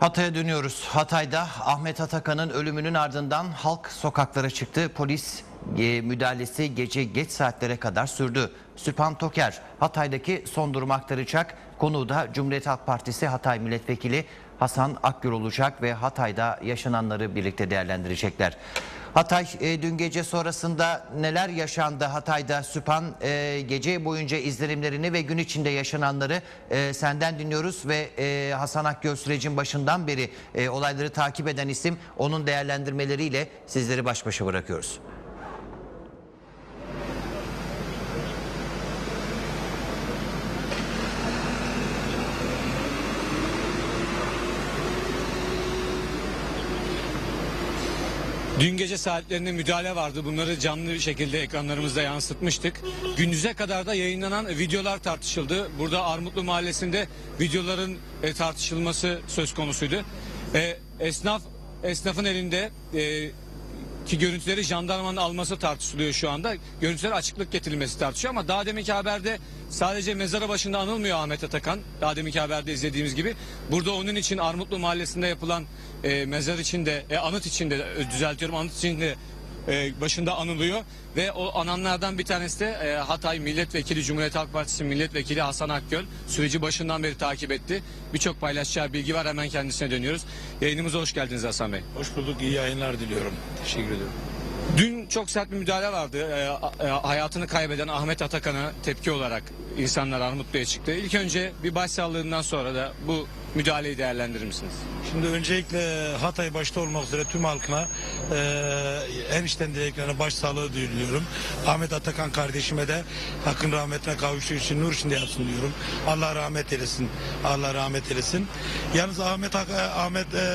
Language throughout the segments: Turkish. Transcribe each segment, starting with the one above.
Hatay'a dönüyoruz. Hatay'da Ahmet Atakan'ın ölümünün ardından halk sokaklara çıktı. Polis e, müdahalesi gece geç saatlere kadar sürdü. Süphan Toker Hatay'daki son durumu aktaracak. Konuğu da Cumhuriyet Halk Partisi Hatay Milletvekili Hasan Akgül olacak ve Hatay'da yaşananları birlikte değerlendirecekler. Hatay e, dün gece sonrasında neler yaşandı Hatay'da Süphan e, gece boyunca izlenimlerini ve gün içinde yaşananları e, senden dinliyoruz ve e, Hasan Akgöl sürecin başından beri e, olayları takip eden isim onun değerlendirmeleriyle sizleri baş başa bırakıyoruz. Dün gece saatlerinde müdahale vardı. Bunları canlı bir şekilde ekranlarımızda yansıtmıştık. Gündüze kadar da yayınlanan videolar tartışıldı. Burada Armutlu Mahallesi'nde videoların e, tartışılması söz konusuydu. E, esnaf esnafın elinde e, ki görüntüleri jandarmanın alması tartışılıyor şu anda. Görüntüler açıklık getirilmesi tartışıyor ama daha deminki haberde sadece mezara başında anılmıyor Ahmet Atakan. Daha deminki haberde izlediğimiz gibi. Burada onun için Armutlu Mahallesi'nde yapılan e, mezar içinde, e, anıt içinde e, düzeltiyorum anıt içinde e, başında anılıyor ve o ananlardan bir tanesi de e, Hatay Milletvekili Cumhuriyet Halk Partisi Milletvekili Hasan Akgöl süreci başından beri takip etti. Birçok paylaşacağı bilgi var hemen kendisine dönüyoruz. Yayınımıza hoş geldiniz Hasan Bey. Hoş bulduk, iyi yayınlar diliyorum. Teşekkür ediyorum. Dün çok sert bir müdahale vardı. A- e, hayatını kaybeden Ahmet Atakan'a tepki olarak insanlar Armutlu'ya çıktı. İlk önce bir başsağlığından sonra da bu müdahaleyi değerlendirir misiniz? Şimdi öncelikle Hatay başta olmak üzere tüm halkına e, en içten dileklerine başsağlığı diliyorum. Ahmet Atakan kardeşime de hakkın rahmetine kavuştuğu için nur içinde yatsın diyorum. Allah rahmet eylesin. Allah rahmet eylesin. Yalnız Ahmet Ak- Ahmet e,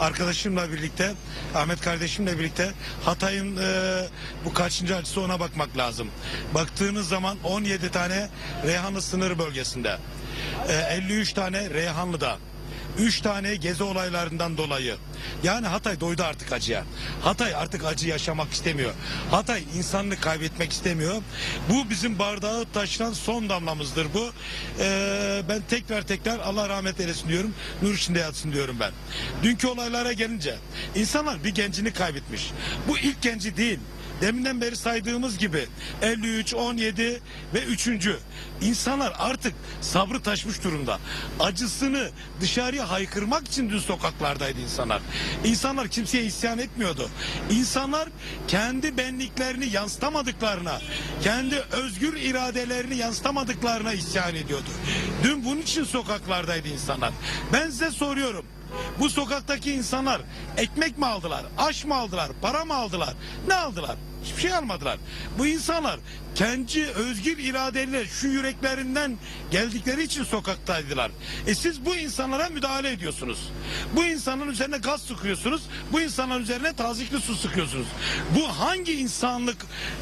arkadaşımla birlikte Ahmet kardeşimle birlikte Hatay'ın e, bu kaçıncı acısı ona bakmak lazım. Baktığınız zaman 17 tane Reyhanlı sınır bölgesinde. E, 53 tane Reyhanlı'da. 3 tane gezi olaylarından dolayı. Yani Hatay doydu artık acıya. Hatay artık acı yaşamak istemiyor. Hatay insanlık kaybetmek istemiyor. Bu bizim bardağı taşıran son damlamızdır bu. Ee, ben tekrar tekrar Allah rahmet eylesin diyorum. Nur içinde yatsın diyorum ben. Dünkü olaylara gelince insanlar bir gencini kaybetmiş. Bu ilk genci değil. Deminden beri saydığımız gibi 53, 17 ve 3. insanlar artık sabrı taşmış durumda. Acısını dışarıya haykırmak için dün sokaklardaydı insanlar. İnsanlar kimseye isyan etmiyordu. İnsanlar kendi benliklerini yansıtamadıklarına, kendi özgür iradelerini yansıtamadıklarına isyan ediyordu. Dün bunun için sokaklardaydı insanlar. Ben size soruyorum. Bu sokaktaki insanlar ekmek mi aldılar, aş mı aldılar, para mı aldılar, ne aldılar? Hiçbir şey almadılar. Bu insanlar kendi özgür iradeyle şu yüreklerinden geldikleri için sokaktaydılar. E siz bu insanlara müdahale ediyorsunuz. Bu insanların üzerine gaz sıkıyorsunuz. Bu insanların üzerine tazikli su sıkıyorsunuz. Bu hangi insanlık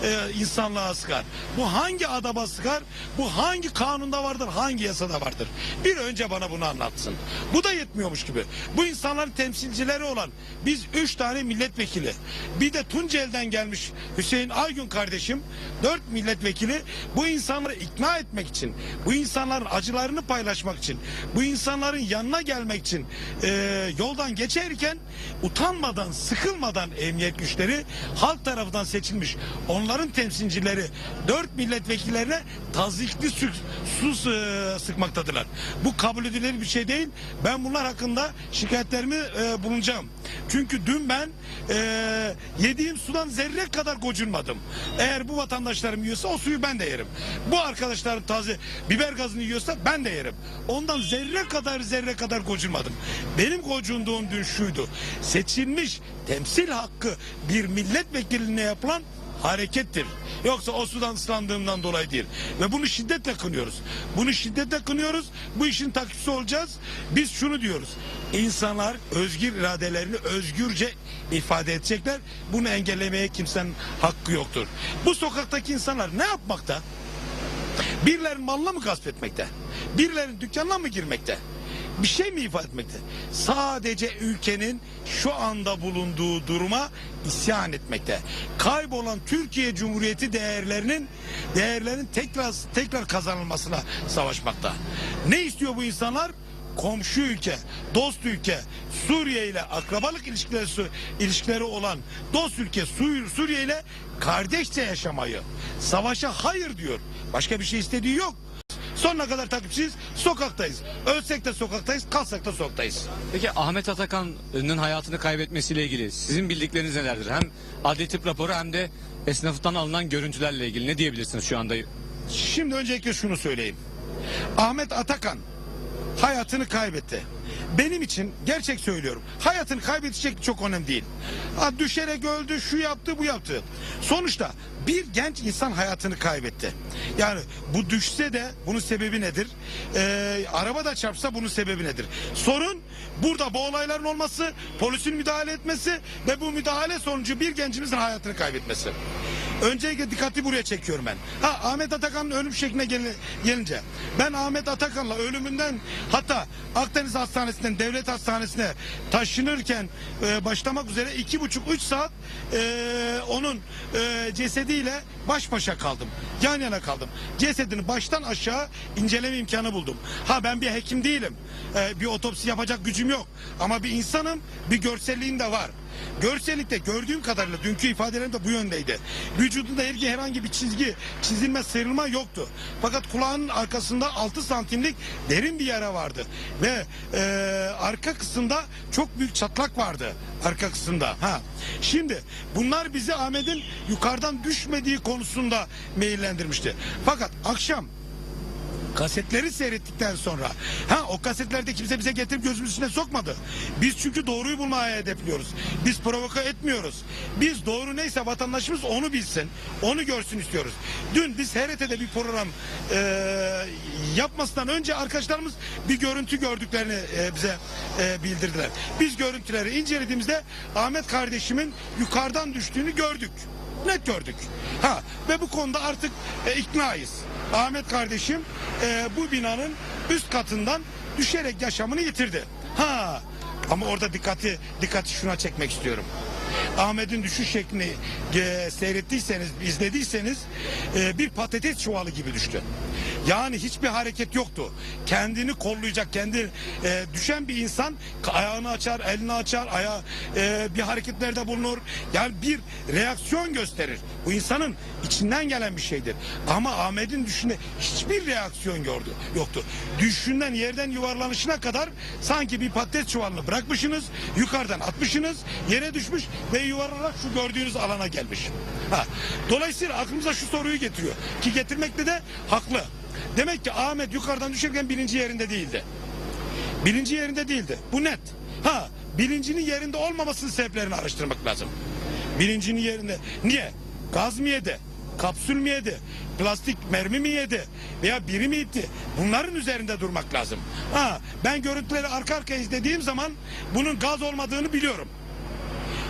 e, insanlığa sıkar? Bu hangi adaba sıkar? Bu hangi kanunda vardır? Hangi yasada vardır? Bir önce bana bunu anlatsın. Bu da yetmiyormuş gibi. Bu insanların temsilcileri olan biz üç tane milletvekili bir de Tunceli'den gelmiş Hüseyin Aygün kardeşim dört milletvekili bu insanları ikna etmek için bu insanların acılarını paylaşmak için bu insanların yanına gelmek için e, yoldan geçerken utanmadan sıkılmadan emniyet güçleri halk tarafından seçilmiş onların temsilcileri dört milletvekillerine tazikli su, su e, sıkmaktadırlar. Bu kabul edilir bir şey değil. Ben bunlar hakkında şikayetlerimi e, bulunacağım. Çünkü dün ben e, yediğim sudan zerre kadar gocunmadım. Eğer bu vatandaşlarım yiyorsa o suyu ben de yerim. Bu arkadaşlarım taze biber gazını yiyorsa ben de yerim. Ondan zerre kadar zerre kadar gocunmadım. Benim gocunduğum dün şuydu. Seçilmiş temsil hakkı bir milletvekiline yapılan harekettir. Yoksa o sudan ıslandığımdan dolayı değil. Ve bunu şiddetle kınıyoruz. Bunu şiddetle kınıyoruz. Bu işin takipçisi olacağız. Biz şunu diyoruz. İnsanlar özgür iradelerini özgürce ifade edecekler. Bunu engellemeye kimsenin hakkı yoktur. Bu sokaktaki insanlar ne yapmakta? Birilerinin malına mı gasp etmekte? Birilerinin dükkanına mı girmekte? Bir şey mi ifade etmekte? Sadece ülkenin şu anda bulunduğu duruma isyan etmekte. Kaybolan Türkiye Cumhuriyeti değerlerinin değerlerin tekrar tekrar kazanılmasına savaşmakta. Ne istiyor bu insanlar? komşu ülke, dost ülke, Suriye ile akrabalık ilişkileri ilişkileri olan dost ülke Sur- Suriye ile kardeşçe yaşamayı, savaşa hayır diyor. Başka bir şey istediği yok. Sonuna kadar takipçiyiz, sokaktayız. Ölsek de sokaktayız, kalsak da sokaktayız. Peki Ahmet Atakan'ın hayatını kaybetmesiyle ilgili sizin bildikleriniz nelerdir? Hem adli tıp raporu hem de esnaftan alınan görüntülerle ilgili ne diyebilirsiniz şu anda? Şimdi öncelikle şunu söyleyeyim. Ahmet Atakan hayatını kaybetti. Benim için gerçek söylüyorum. Hayatını kaybedecek çok önemli değil. Ha, düşerek öldü, şu yaptı, bu yaptı. Sonuçta bir genç insan hayatını kaybetti. Yani bu düşse de bunun sebebi nedir? Ee, araba da çarpsa bunun sebebi nedir? Sorun burada bu olayların olması, polisin müdahale etmesi ve bu müdahale sonucu bir gencimizin hayatını kaybetmesi. Öncelikle dikkati buraya çekiyorum ben. Ha Ahmet Atakan'ın ölüm şekline gel- gelince ben Ahmet Atakan'la ölümünden hatta Akdeniz Hastanesi'nden devlet hastanesine taşınırken e, başlamak üzere iki buçuk üç saat e, onun e, cesediyle baş başa kaldım. Yan yana kaldım. Cesedini baştan aşağı inceleme imkanı buldum. Ha ben bir hekim değilim. E, bir otopsi yapacak gücüm yok. Ama bir insanım bir görselliğim de var. Görsellikte gördüğüm kadarıyla dünkü ifadelerim de bu yöndeydi. Vücudunda herhangi herhangi bir çizgi, çizilme, sıyrılma yoktu. Fakat kulağının arkasında 6 santimlik derin bir yara vardı. Ve e, arka kısımda çok büyük çatlak vardı. Arka kısımda. Ha. Şimdi bunlar bizi Ahmet'in yukarıdan düşmediği konusunda meyillendirmişti. Fakat akşam kasetleri seyrettikten sonra ha o kasetlerde kimse bize getirip gözümüzün içine sokmadı. Biz çünkü doğruyu bulmaya hedefliyoruz. Biz provoka etmiyoruz. Biz doğru neyse vatandaşımız onu bilsin. Onu görsün istiyoruz. Dün biz HRT'de bir program e, yapmasından önce arkadaşlarımız bir görüntü gördüklerini e, bize e, bildirdiler. Biz görüntüleri incelediğimizde Ahmet kardeşimin yukarıdan düştüğünü gördük. Net gördük. Ha ve bu konuda artık e, iknayız. Ahmet kardeşim e, bu binanın üst katından düşerek yaşamını yitirdi. Ha ama orada dikkati dikkati şuna çekmek istiyorum. Ahmet'in düşüş şeklini e, seyrettiyseniz, izlediyseniz e, bir patates çuvalı gibi düştü. Yani hiçbir hareket yoktu. Kendini kollayacak, kendi e, düşen bir insan ayağını açar, elini açar, ayağı e, bir hareketlerde bulunur. Yani bir reaksiyon gösterir. Bu insanın içinden gelen bir şeydir. Ama Ahmet'in düşüne hiçbir reaksiyon gördü, yoktu. Düşünden yerden yuvarlanışına kadar sanki bir patates çuvalını bırakmışsınız, yukarıdan atmışsınız, yere düşmüş ve yuvarlanarak şu gördüğünüz alana gelmiş. Ha. Dolayısıyla aklımıza şu soruyu getiriyor. Ki getirmekte de haklı. Demek ki Ahmet yukarıdan düşerken birinci yerinde değildi. Bilinci yerinde değildi. Bu net. Ha bilincinin yerinde olmamasının sebeplerini araştırmak lazım. Bilincinin yerinde. Niye? Gaz mı yedi? Kapsül mü yedi? Plastik mermi mi yedi? Veya biri mi itti? Bunların üzerinde durmak lazım. Ha ben görüntüleri arka arkaya izlediğim zaman bunun gaz olmadığını biliyorum.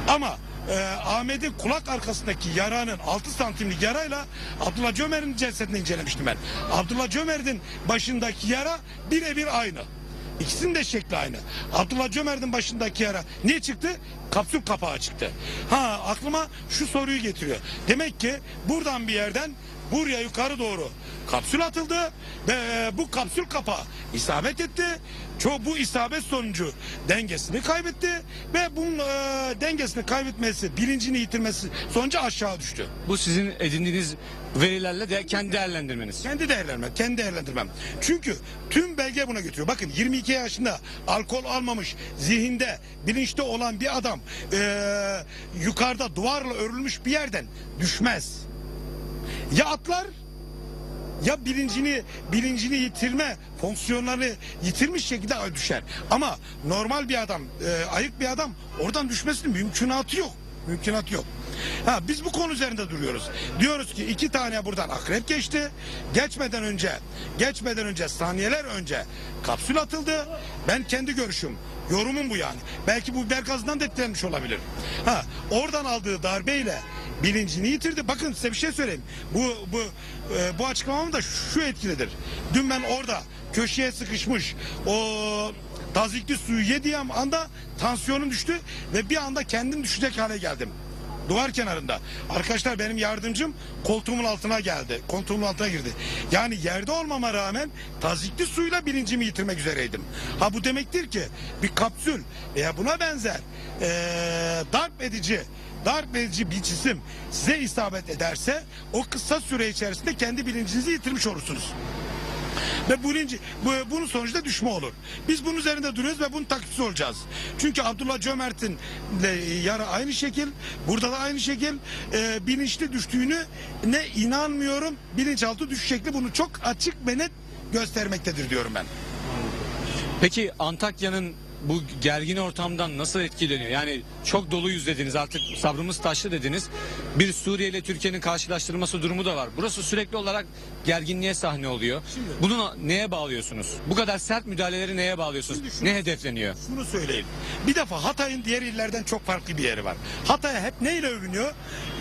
Ama e, Ahmet'in kulak arkasındaki yaranın 6 santimlik yarayla Abdullah Cömert'in cesedini incelemiştim ben. Abdullah Cömert'in başındaki yara birebir aynı. İkisinin de şekli aynı. Abdullah Cömert'in başındaki yara niye çıktı? Kapsül kapağı çıktı. Ha aklıma şu soruyu getiriyor. Demek ki buradan bir yerden buraya yukarı doğru kapsül atıldı ve e, bu kapsül kapağı isabet etti. Çoğu bu isabet sonucu dengesini kaybetti ve bunun e, dengesini kaybetmesi, bilincini yitirmesi sonucu aşağı düştü. Bu sizin edindiğiniz verilerle de kendi değerlendirmeniz. Kendi değerlendirmem, kendi değerlendirmem. Çünkü tüm belge buna götürüyor. Bakın 22 yaşında alkol almamış, zihinde, bilinçte olan bir adam eee, yukarıda duvarla örülmüş bir yerden düşmez. Ya atlar ya bilincini bilincini yitirme fonksiyonlarını yitirmiş şekilde düşer. Ama normal bir adam, e, ayık bir adam oradan düşmesinin mümkünatı yok. Mümkünatı yok. Ha, biz bu konu üzerinde duruyoruz. Diyoruz ki iki tane buradan akrep geçti. Geçmeden önce, geçmeden önce saniyeler önce kapsül atıldı. Ben kendi görüşüm, yorumum bu yani. Belki bu biber gazından da etkilenmiş olabilir. Ha, oradan aldığı darbeyle bilincini yitirdi. Bakın size bir şey söyleyeyim. Bu bu e, bu açıklamam da şu etkilidir. Dün ben orada köşeye sıkışmış o tazikli suyu yediğim anda tansiyonum düştü ve bir anda kendim düşecek hale geldim. Duvar kenarında. Arkadaşlar benim yardımcım koltuğumun altına geldi. Koltuğumun altına girdi. Yani yerde olmama rağmen tazikli suyla bilincimi yitirmek üzereydim. Ha bu demektir ki bir kapsül veya buna benzer ee, darp edici darp edici bir cisim size isabet ederse o kısa süre içerisinde kendi bilincinizi yitirmiş olursunuz. Ve bunun, bu, bunun sonucunda düşme olur. Biz bunun üzerinde duruyoruz ve bunun takipçisi olacağız. Çünkü Abdullah Cömert'in de yarı aynı şekil, burada da aynı şekil e, bilinçli düştüğünü ne inanmıyorum. Bilinçaltı düşüş şekli bunu çok açık ve net göstermektedir diyorum ben. Peki Antakya'nın bu gergin ortamdan nasıl etkileniyor? Yani çok doluyuz dediniz artık sabrımız taştı dediniz. Bir Suriye ile Türkiye'nin karşılaştırılması durumu da var. Burası sürekli olarak gerginliğe sahne oluyor. Bunu neye bağlıyorsunuz? Bu kadar sert müdahaleleri neye bağlıyorsunuz? Şimdi şunu- Ne hedefleniyor? Şunu söyleyeyim. Bir defa Hatay'ın diğer illerden çok farklı bir yeri var. Hatay hep neyle övünüyor?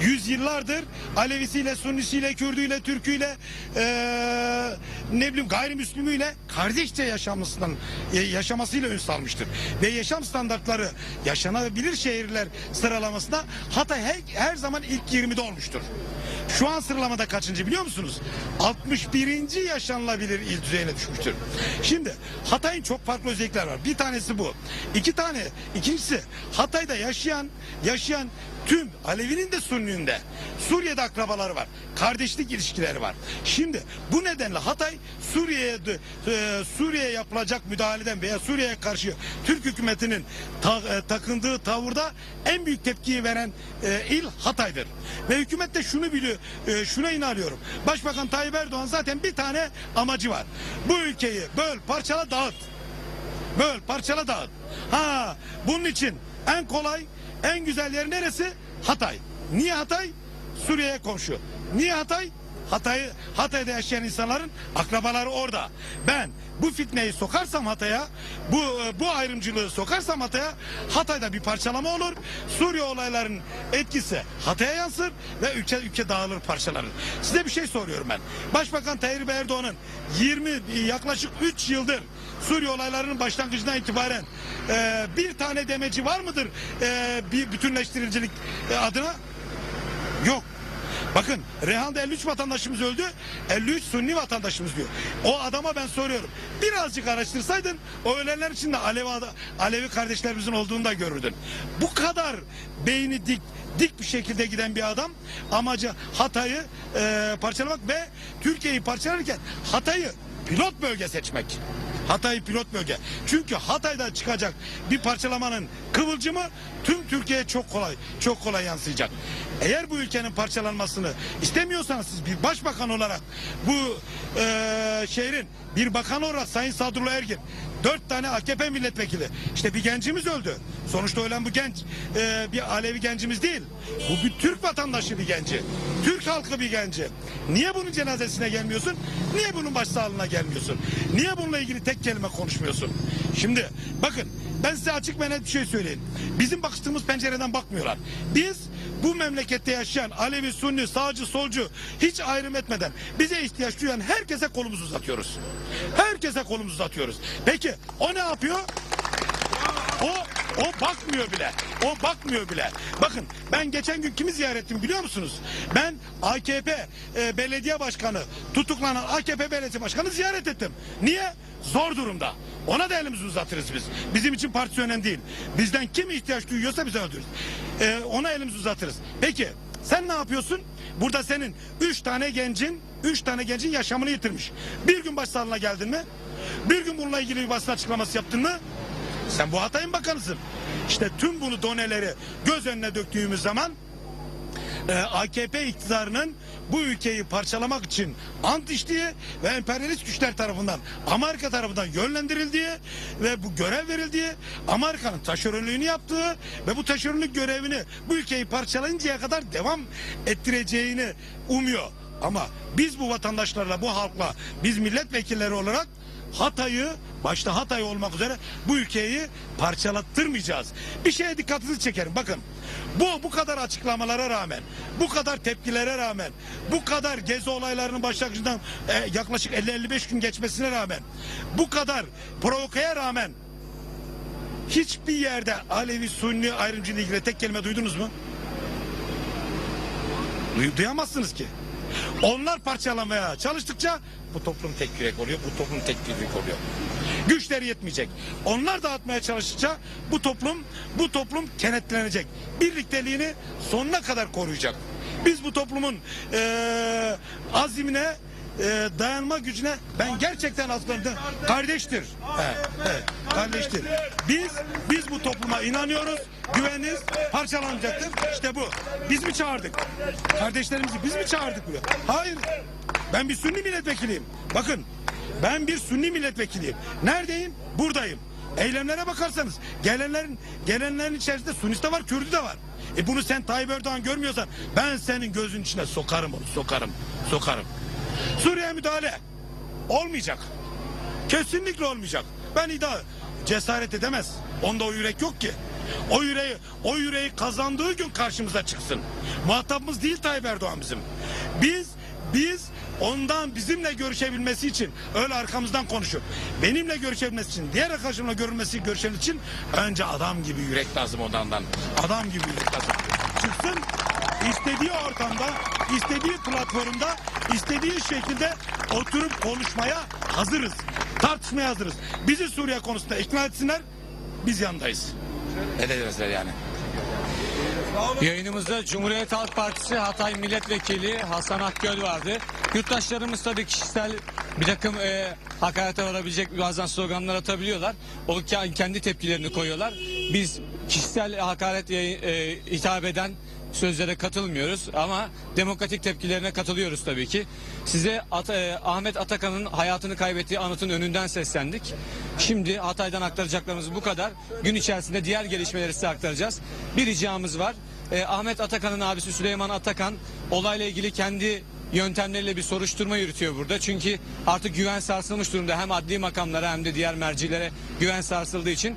Yüzyıllardır Alevisiyle, Sunnisiyle, Kürdüyle, Türküyle, eee ne bileyim gayrimüslimüyle kardeşçe yaşamasından, e, yaşamasıyla ün salmıştır. Ve yaşam standartları yaşanabilir şehirler sıralamasında Hatay her, her zaman ilk 20'de olmuştur. Şu an sıralamada kaçıncı biliyor musunuz? 61. yaşanılabilir il düzeyine düşmüştür. Şimdi Hatay'ın çok farklı özellikler var. Bir tanesi bu. İki tane. İkincisi Hatay'da yaşayan yaşayan tüm Alevi'nin de Sunni'nin de Suriye'de akrabaları var. Kardeşlik ilişkileri var. Şimdi bu nedenle Hatay Suriye'ye e, yapılacak müdahaleden veya Suriye'ye karşı Türk hükümetinin ta- e, takındığı tavırda en büyük tepkiyi veren e, il Hatay'dır. Ve hükümet de şunu biliyor, e, şuna inanıyorum. Başbakan Tayyip Erdoğan zaten bir tane amacı var. Bu ülkeyi böl, parçala, dağıt. Böl, parçala, dağıt. Ha, bunun için en kolay, en güzel yer neresi? Hatay. Niye Hatay? Suriye'ye komşu. Niye Hatay? Hatay'ı Hatay'da yaşayan insanların akrabaları orada. Ben bu fitneyi sokarsam Hatay'a, bu bu ayrımcılığı sokarsam Hatay'a, Hatay'da bir parçalama olur. Suriye olaylarının etkisi Hatay'a yansır ve ülke ülke dağılır, parçalanır. Size bir şey soruyorum ben. Başbakan Tayyip Erdoğan'ın 20 yaklaşık 3 yıldır Suriye olaylarının başlangıcından itibaren e, bir tane demeci var mıdır e, bir bütünleştiricilik e, adına? Yok. Bakın Rehan'da 53 vatandaşımız öldü. 53 Sunni vatandaşımız diyor. O adama ben soruyorum. Birazcık araştırsaydın o ölenler içinde Alevi, Alevi kardeşlerimizin olduğunu da görürdün. Bu kadar beyni dik dik bir şekilde giden bir adam amacı Hatay'ı e, parçalamak ve Türkiye'yi parçalarken Hatay'ı pilot bölge seçmek. Hatay pilot bölge. Çünkü Hatay'da çıkacak bir parçalamanın kıvılcımı tüm Türkiye'ye çok kolay, çok kolay yansıyacak. Eğer bu ülkenin parçalanmasını istemiyorsanız siz bir başbakan olarak bu eee, şehrin bir bakan olarak Sayın Sadullah Ergin dört tane AKP milletvekili işte bir gencimiz öldü. Sonuçta ölen bu genç eee, bir Alevi gencimiz değil. Bu bir Türk vatandaşı bir genci. Türk halkı bir genci. Niye bunun cenazesine gelmiyorsun? Niye bunun başsağlığına gelmiyorsun? Niye bununla ilgili tek kelime konuşmuyorsun? Şimdi bakın ben size açık ve net bir şey söyleyeyim. Bizim bakıştığımız pencereden bakmıyorlar. Biz bu memlekette yaşayan Alevi, Sunni, sağcı, solcu hiç ayrım etmeden bize ihtiyaç duyan herkese kolumuzu uzatıyoruz. Herkese kolumuzu uzatıyoruz. Peki o ne yapıyor? O o bakmıyor bile. O bakmıyor bile. Bakın ben geçen gün kimi ziyaret biliyor musunuz? Ben AKP e, belediye başkanı tutuklanan AKP belediye başkanı ziyaret ettim. Niye? Zor durumda. Ona da elimizi uzatırız biz. Bizim için partisi önemli değil. Bizden kim ihtiyaç duyuyorsa bize öldürürüz. E, ona elimizi uzatırız. Peki sen ne yapıyorsun? Burada senin üç tane gencin, üç tane gencin yaşamını yitirmiş. Bir gün başsağlığına geldin mi? Bir gün bununla ilgili bir basın açıklaması yaptın mı? Sen bu Hatay'ın bakanısın. İşte tüm bunu doneleri göz önüne döktüğümüz zaman e, AKP iktidarının bu ülkeyi parçalamak için ant içtiği ve emperyalist güçler tarafından Amerika tarafından yönlendirildiği ve bu görev verildiği Amerika'nın taşeronluğunu yaptığı ve bu taşeronluk görevini bu ülkeyi parçalayıncaya kadar devam ettireceğini umuyor. Ama biz bu vatandaşlarla, bu halkla, biz milletvekilleri olarak Hatay'ı başta Hatay olmak üzere bu ülkeyi parçalattırmayacağız. Bir şeye dikkatinizi çekerim. Bakın bu bu kadar açıklamalara rağmen, bu kadar tepkilere rağmen, bu kadar gezi olaylarının başlangıcından e, yaklaşık 50-55 gün geçmesine rağmen, bu kadar provokaya rağmen hiçbir yerde Alevi Sunni ayrımcılığı ilgili tek kelime duydunuz mu? Duy- Duyamazsınız ki. Onlar parçalamaya çalıştıkça bu toplum tek yürek oluyor, bu toplum tek yürek oluyor. Güçleri yetmeyecek. Onlar dağıtmaya çalıştıkça bu toplum bu toplum kenetlenecek. Birlikteliğini sonuna kadar koruyacak. Biz bu toplumun eee azimine eee, dayanma gücüne ben gerçekten aslanım kardeştir. He, he, kardeştir. Biz biz bu topluma inanıyoruz. Güveniniz parçalanacaktır. İşte bu. Biz mi çağırdık? Kardeşlerimizi biz mi çağırdık buraya? Hayır. Ben bir Sünni milletvekiliyim. Bakın ben bir Sünni milletvekiliyim. Neredeyim? Buradayım. Eylemlere bakarsanız gelenlerin gelenlerin içerisinde Sunnisi de var, Kürdü de var. E bunu sen Tayyip Erdoğan görmüyorsan ben senin gözün içine sokarım onu, sokarım, sokarım. Suriye müdahale olmayacak. Kesinlikle olmayacak. Ben iddia cesaret edemez. Onda o yürek yok ki. O yüreği, o yüreği kazandığı gün karşımıza çıksın. Muhatabımız değil Tayyip Erdoğan bizim. Biz biz ondan bizimle görüşebilmesi için öyle arkamızdan konuşuyor. Benimle görüşebilmesi için, diğer arkadaşımla görülmesi, görüşebilmesi için önce adam gibi yürek lazım ondan. Adam gibi yürek lazım. Çıksın istediği ortamda, istediği platformda, istediği şekilde oturup konuşmaya hazırız. Tartışmaya hazırız. Bizi Suriye konusunda ikna etsinler, biz yanındayız. Edeceğizler yani. Yayınımızda Cumhuriyet Halk Partisi Hatay Milletvekili Hasan Akgöl vardı. Yurttaşlarımız tabii kişisel bir takım e, hakarete varabilecek bazen sloganlar atabiliyorlar. O ke- kendi tepkilerini koyuyorlar. Biz kişisel hakaret e, hitap eden sözlere katılmıyoruz ama demokratik tepkilerine katılıyoruz tabii ki. Size At- e, Ahmet Atakan'ın hayatını kaybettiği anıtın önünden seslendik. Şimdi Hatay'dan aktaracaklarımız bu kadar. Gün içerisinde diğer gelişmeleri size aktaracağız. Bir ricamız var. E, Ahmet Atakan'ın abisi Süleyman Atakan olayla ilgili kendi yöntemleriyle bir soruşturma yürütüyor burada. Çünkü artık güven sarsılmış durumda. Hem adli makamlara hem de diğer mercilere güven sarsıldığı için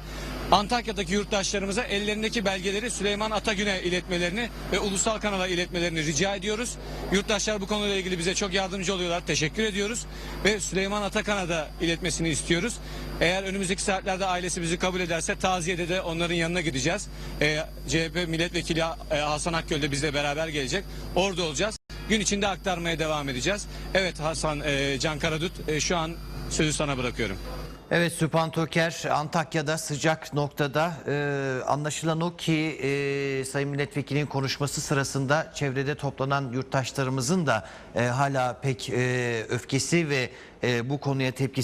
Antakya'daki yurttaşlarımıza ellerindeki belgeleri Süleyman Atagün'e iletmelerini ve ulusal kanala iletmelerini rica ediyoruz. Yurttaşlar bu konuyla ilgili bize çok yardımcı oluyorlar. Teşekkür ediyoruz. Ve Süleyman Atakan'a da iletmesini istiyoruz. Eğer önümüzdeki saatlerde ailesi bizi kabul ederse taziyede de onların yanına gideceğiz. Ee, CHP milletvekili e, Hasan Akgöl de bizle beraber gelecek. Orada olacağız. Gün içinde aktarmaya devam edeceğiz. Evet Hasan e, Can Karadut e, şu an sözü sana bırakıyorum. Evet Süphan Toker Antakya'da sıcak noktada. E, anlaşılan o ki e, Sayın Milletvekilinin konuşması sırasında çevrede toplanan yurttaşlarımızın da e, hala pek e, öfkesi ve e, bu konuya tepkisi